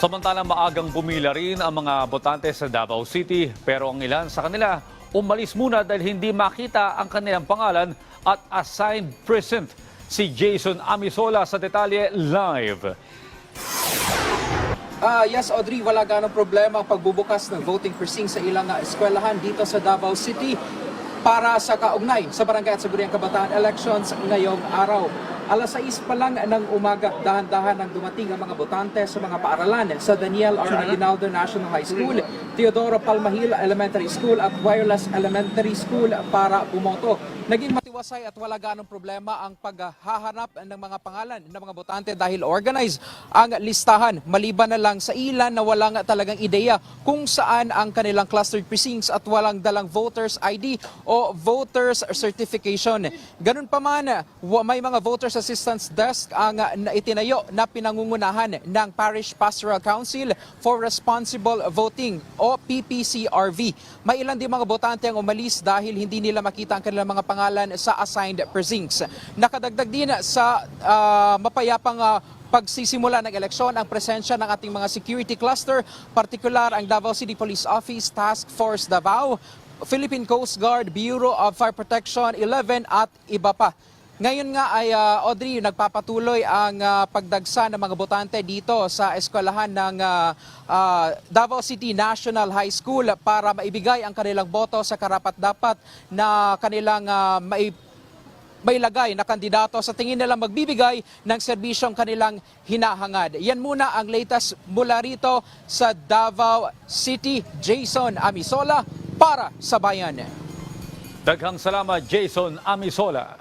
Samantalang maagang pumila rin ang mga botante sa Davao City pero ang ilan sa kanila umalis muna dahil hindi makita ang kanilang pangalan at assigned precinct. Si Jason Amisola sa detalye live. Ah, yes, Audrey, wala ganong problema pagbubukas ng voting precinct sa ilang ah, eskwelahan dito sa Davao City para sa kaugnay sa Barangay at Saguriang Kabataan elections ngayong araw. Alas 6 pa lang ng umaga, dahan-dahan ang dumating ang mga botante sa mga paaralan sa Daniel R. Aguinaldo National High School, Teodoro Palmahil Elementary School at Wireless Elementary School para bumoto. Naging matiwasay at wala ganong problema ang paghahanap ng mga pangalan ng mga botante dahil organized ang listahan maliban na lang sa ilan na walang talagang ideya kung saan ang kanilang clustered precincts at walang dalang voters ID o voters certification. Ganun pa man, may mga voters assistance desk ang na itinayo na pinangungunahan ng Parish Pastoral Council for Responsible Voting o PPCRV. May ilan din mga botante ang umalis dahil hindi nila makita ang kanilang mga pangalan sa assigned precincts. Nakadagdag din sa ah, mapayapang ah, pagsisimula ng eleksyon ang presensya ng ating mga security cluster, partikular ang Davao City Police Office Task Force Davao, Philippine Coast Guard, Bureau of Fire Protection 11 at iba pa. Ngayon nga ay ah, Audrey, nagpapatuloy ang ah, pagdagsa ng mga botante dito sa eskwelahan ng ah, ah, Davao City National High School para maibigay ang kanilang boto sa karapat-dapat na kanilang ah, mai may lagay na kandidato sa tingin nila magbibigay ng serbisyong kanilang hinahangad. Yan muna ang latest mula rito sa Davao City. Jason Amisola para sa Bayan. Daghang salamat Jason Amisola.